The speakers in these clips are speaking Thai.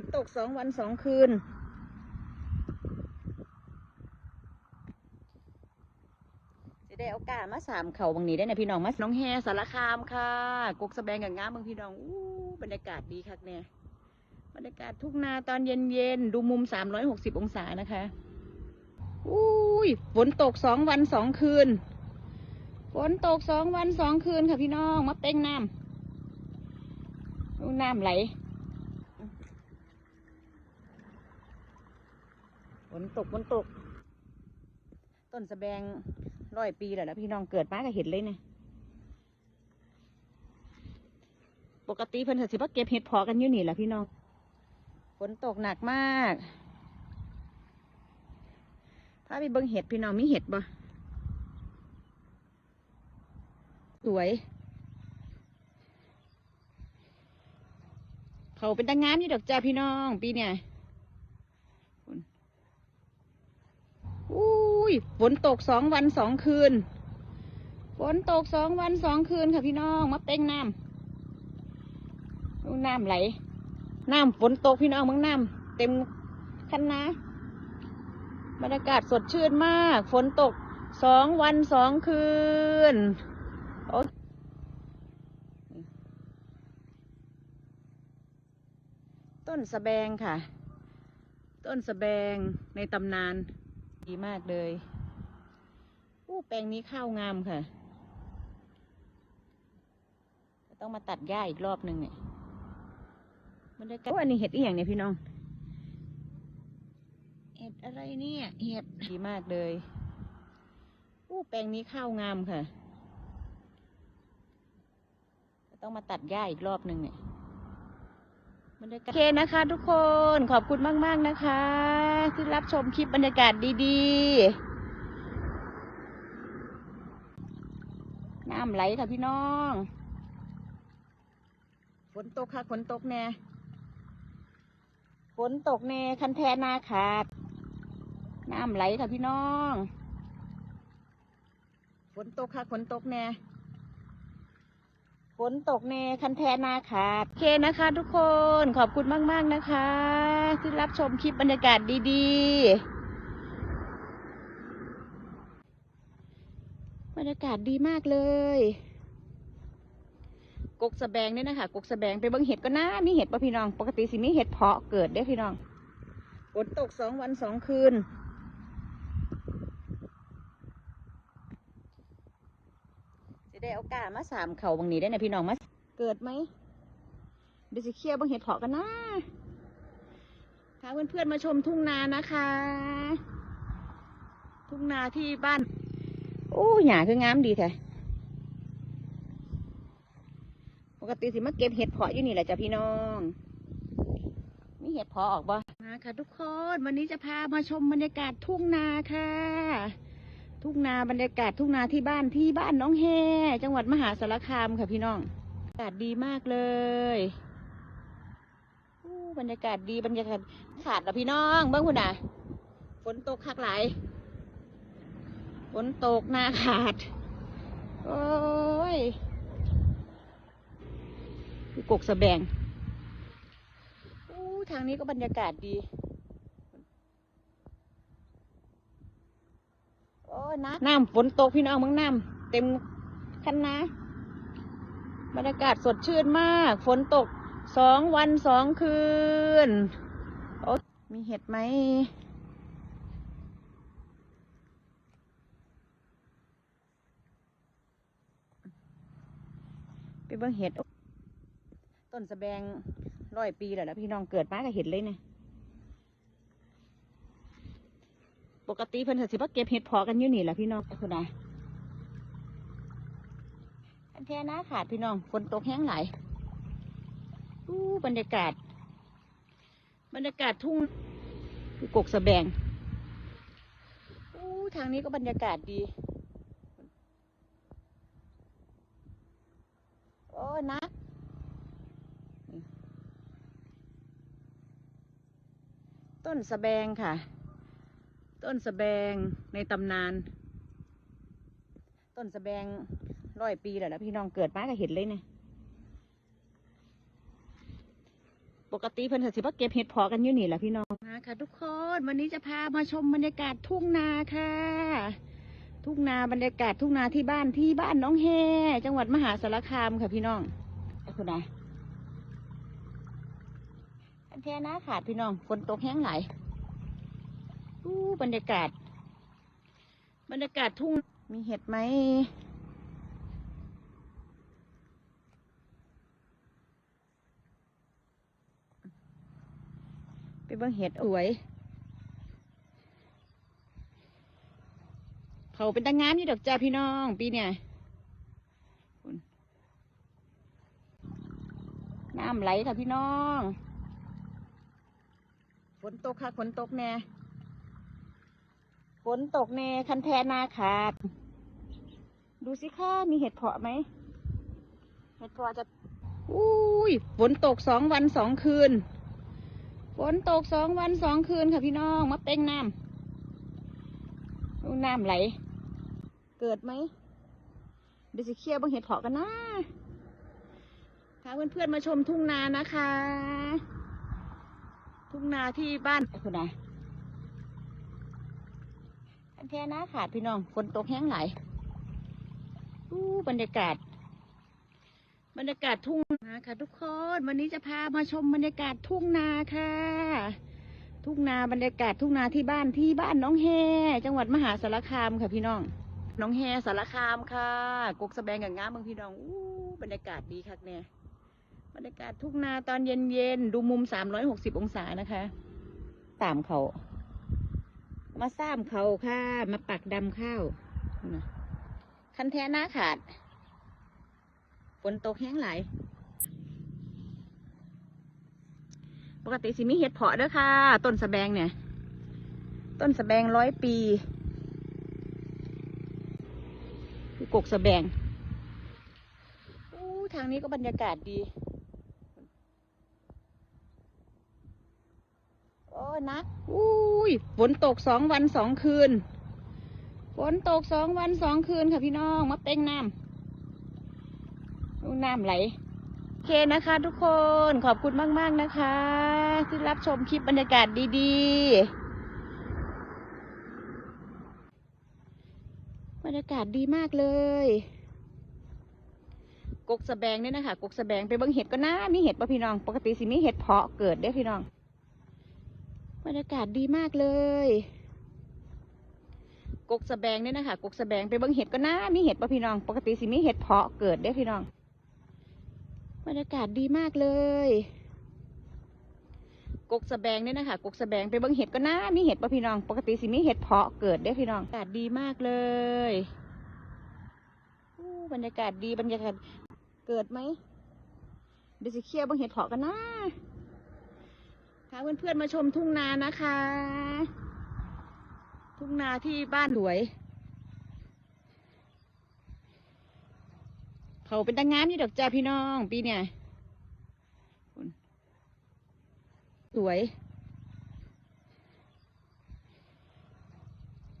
นตกสองวันสองคืน จะได้เอากามาสามเขาบางนี้ได้นะพี่น้องมาน้องแฮสารคามค่ะ กกสะแบงกับงามบางพี่น้องอู้บรรยากาศดีคักเนี่ยบรรยากาศทุ่งนาตอนเย็นๆดูมุมสามร้อยหกสิบองศานะคะอุ้ยฝนตกสองวันสองคืนฝนตกสองวันสองคืนค่ะพี่น้องมาเป้งน้ำน้ำไหล นตกฝนตก ต้นสะแบงร้อยปีแล้วนะพี่น้องเกิดมาก็เห็นเลยนะปกติเพิ่นสิบ่เก็บเห็ดพอกันอยู่นี่แหละพี่น้องฝนตกหนักมากพาไปเบิ่งเห็ดพี่น้องมีเห็ดบ่สวย เขาเป็นตางามอยู่ดอกจ้าพี่น้อง ปีเนี่ย อุ้ย ฝนตกสองวันสองคืน ฝนตกสองวันสองคืนค่ะพี่น้องมาเป้งน้ำดูน้ำไหล น้ำฝนตกพี่น้องมึงน้ำเต็มคันนาบรรยากาศสดชื่นมาก ฝนตกสองวันสองคืนต้นสะแบงค่ะ ต้นสะแบงในตำนาน ดีมากเลยอู้แปลงนี้ข้าวงามค่ะ ต้องมาตัดหญ้าอีกรอบหนึ่งเนี่ยมันได้โอ้อันนี้เห็ดอีหยังเนี่ยพี่น้อง เห็ดอะไรเนี่ย เห็ดดีมากเลยอู้แปลงนี้ข้าวงามค่ะ ต้องมาตัดหญ้าอีกรอบหนึ่งเนี่ย บรรยากาศโอเคนะคะ ทุกคนขอบคุณมาก ๆนะคะ ที่รับชมคลิปบรรยากาศดีๆน้ำไหลค่ะพี่น้องฝนตกค่ะฝนตกแน่ฝนตกแน่คันแทนาขาดน้ำไหลค่ะพี่น้องฝนตกค่ะฝนตกแน่ ฝนตกเนคันแทนาขาดโอเคนะคะทุกคนขอบคุณมาก ๆ นะคะ ที่รับชมคลิปบรรยากาศดีๆ บรรยากาศดีมากเลย กกสะแบงเนี่ยนะคะ กกสะแบงไปบิ่งเห็ดก็น่ามีเห็ดป่ะพี่น้อง ปกติสิมีเห็ดเพาะเกิดได้พี่น้อง ฝนตกสองวันสองคืน จะ ได้เอากามาสามเขาบางนี้ได้นะพี่น้องมาเกิดไหมเดี๋ยวจะเคลียร์บางเห็ดเพาะกันนะพาเพื่อนๆมาชมทุ่งนานะคะ ทุ่งนาที่บ้านโอ้หยาคืองามดีแท้ปกติสิมาเก็บเห็ดเพาะอยู่นี่แหละจ้ะพี่น้องมีเห็ดเพาะออกบ่มาค่ะ ทุกคนวันนี้จะพามาชมบรรยากาศทุ่งนาค่ะ ทุ่งนาบรรยากาศทุ่งนาที่บ้านที่บ้านน้องแฮจังหวัดมหาสารคามค่ะพี่น้องบรรยากาศดีมากเลยอู้บรรยากาศดีบรรยากาศขาดแล้วพี่น้องเบิ้งคุณน่ะฝนตกคักไหลฝนตกหนาขาด โอ้ยกกสะแบงอู้ทางนี้ก็บรรยากาศดี โอ้น้ำน้ำฝนตกพี่น้องมึงน้ำเต็มคันนาบรรยากาศสดชื่นมาก ฝนตกสองวันสองคืนโอ้มีเห็ดไหมไปเบิ่งเห็ดต้นสะแบงร้อยปีแล้วนะพี่น้องเกิดมาก็เห็นเลยนะ ปกติเพิ่นสิบ่เก็บเห็ดพอกันอยู่นี่แหละพี่น้องคุณนายอันแท้นะขาดพี่น้องฝนตกแห้งไหลายอู้บรรยากาศ บรรยากาศทุ่งกกสะแบงอู้ทางนี้ก็บรรยากาศดีโอ้นะต้นสะแบงค่ะ ต้นสะแบงในตำนาน ต้นสะแบงร้อยปีแล้วนะพี่น้องเกิดมาก็เห็นเลยนะปปกติเพิ่นสิมาเก็บเห็ดพอกันอยู่นี่แหละพี่น้องมาค่ะ ทุกคนวันนี้จะพามาชมบรรยากาศทุ่งนาค่ะ ทุ่งนาบรรยากาศทุ่งนาที่บ้านที่บ้านน้องแฮจังหวัดมหาสารคามค่ะพี่น้องไอ้คุณนะอันแท้นะขาดพี่น้องฝนตกแห้งไหล อู้บรรยากาศ บรรยากาศทุ่ง มีเห็ดไหมไปเบิ่งเห็ดสวยเขาเป็นตางงามอยู่ดอกจ้าพี่น้อง ปีเนี่ยน้ำไหลค่ะพี่น้อง ฝนตกค่ะ ฝนตกแน่ ฝนตกแน่คันแทนาขาด ดูสิค่ะมีเห็ดเพาะไหม เห็ดเพาะจะ อุ้ยฝนตกสองวันสองคืน ฝนตกสองวันสองคืนค่ะพี่น้อง มาเป้งน้ำดูน้ำไหล เกิดไหมเดี๋ยวจะเคลียร์บังเห็ดเพาะกันนะพาเพื่อนๆมาชมทุ่งนานะคะ ทุ่งนาที่บ้านคนไหนะ แท้นะขาดพี่น้องฝนตกแห้งไหลายอู้บรรยากาศ บรรยากาศทุ่งนาค่ะ ทุกคน วันนี้จะพามาชมบรรยากาศทุ่งนาค่ะ ทุ่งนาบรรยากาศทุ่งนาที่บ้านที่บ้านน้องแฮจังหวัดมหาสารคามค่ะพี่น้อง น้องแฮสารคามค่ะ กกสะแบงกับงามเมืองพี่น้องอู้บรรยากาศดีคักเนี่ยบรรยากาศทุ่งนาตอนเย็นๆดูมุมสามร้อยหกสิบองศานะคะ ตามเขา มาซ้ามเขาค่ะ มาปักดำข้าวคันแท้หน้าขาดฝนตกแห้งไหลายปกติสิมีเห็ดเพาะเด้อค่ะ ต้นสะแบงเนี่ย ต้นสะแบงร้อยปีคือกกสะแบงอู้ทางนี้ก็บรรยากาศดี อ้นักอุ้ยฝนตกสองวันสองคืน ฝนตกสองวันสองคืนค่ะพี่น้องมาเป้งน้ำดูน้ำไหลโอเคนะคะทุกคนขอบคุณมาก ๆ นะคะ ที่รับชมคลิปบรรยากาศดีๆ บรรยากาศดีมากเลยกกสะแบงเนี่ยนะคะกกสะแบงไปเบิ่งเห็ดก็น่ามีเห็ดป่ะพี่น้อง ปกติสิมีเห็ดเพาะเกิดเด้พี่น้อง บรรยากาศดีมากเลย กกสะแบงเนี่ยนะคะกกสะแบงไปเบิ่งเห็ดก็น่ามีเห็ดป่ะพี่น้อง ปกติสิมีเห็ดเพาะเกิดเด้พี่น้อง บรรยากาศดีมากเลย กกสะแบงเนี่ยนะคะกกสะแบงไปเบิ่งเห็ดก็น่ามีเห็ดป่ะพี่น้อง ปกติสิมีเห็ดเพาะเกิดเด้พี่น้องบรรยากาศดีมากเลยอู้บรรยากาศดีบรรยากาศเกิดไหมเดี๋ยวสิเคลียร์เบิ่งเห็ดเพาะกันนะาเพื่อนๆมาชมทุ่งนานะคะ ทุ่งนาที่บ้านสวย เขาเป็นตางงามอยู่ดอกจ้าพี่น้องปีเนี่ยสวย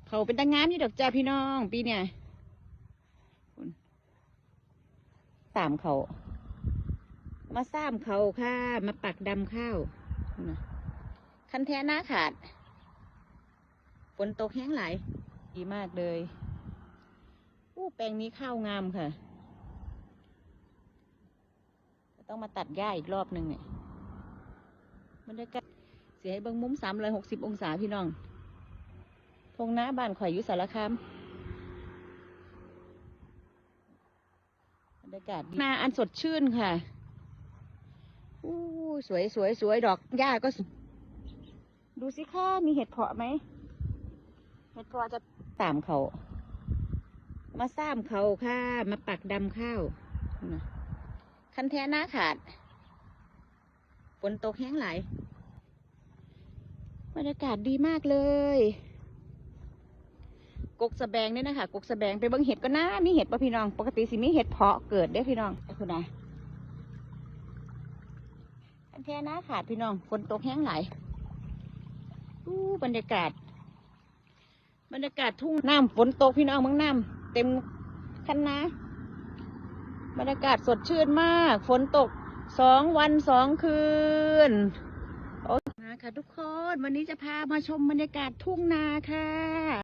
เขาเป็นตางงามอยู่ดอกจ้าพี่น้องปีเนี่ยคุณสามเขา มาซ้ามเขาค่ะ มาปักดำข้าว คันแท้หน้าขาด ฝนตกแห้งไหลาย ดีมากเลย อู้แปลงนี้ข้าวงามค่ะ ต้องมาตัดหญ้าอีกรอบหนึ่งเนี่ยบรรยากาศเสียให้เบิ้งมุมสามร้อยหกสิบองศาพี่น้องทงหน้าบ้านข่อยอยู่สารคามบรรยากาศดีนาอันสดชื่นค่ะ สวยสวยสวยดอกหญ้าก็ ดูสิค่ะมีเห็ดเพาะไหมเห็ดเพาะจะตามเขา มาซ้ามเขาค่ะ มาปักดำข้าวคันแท้หน้าขาดฝนตกแห้งไหลายบรรยากาศดีมากเลยกกสะแบงเนี่ยนะคะกกสะแบงไปเบิ่งเห็ดก็น่ามีเห็ดป่ะพี่น้อง ปกติสิมีเห็ดเพาะเกิดเด้พี่น้องไอ้คุณนะคัน แท้น้าขาดพี่น้องฝนตกแห้งไหลายอู้บรรยากาศ บรรยากาศทุ่งน้ำฝนตกพี่น้องเมืองน้ำเต็มคันนาบรรยากาศสดชื่นมาก ฝนตกสองวันสองคืนโอ้มาค่ะทุกคน วันนี้จะพามาชมบรรยากาศทุ่งนาค่ะ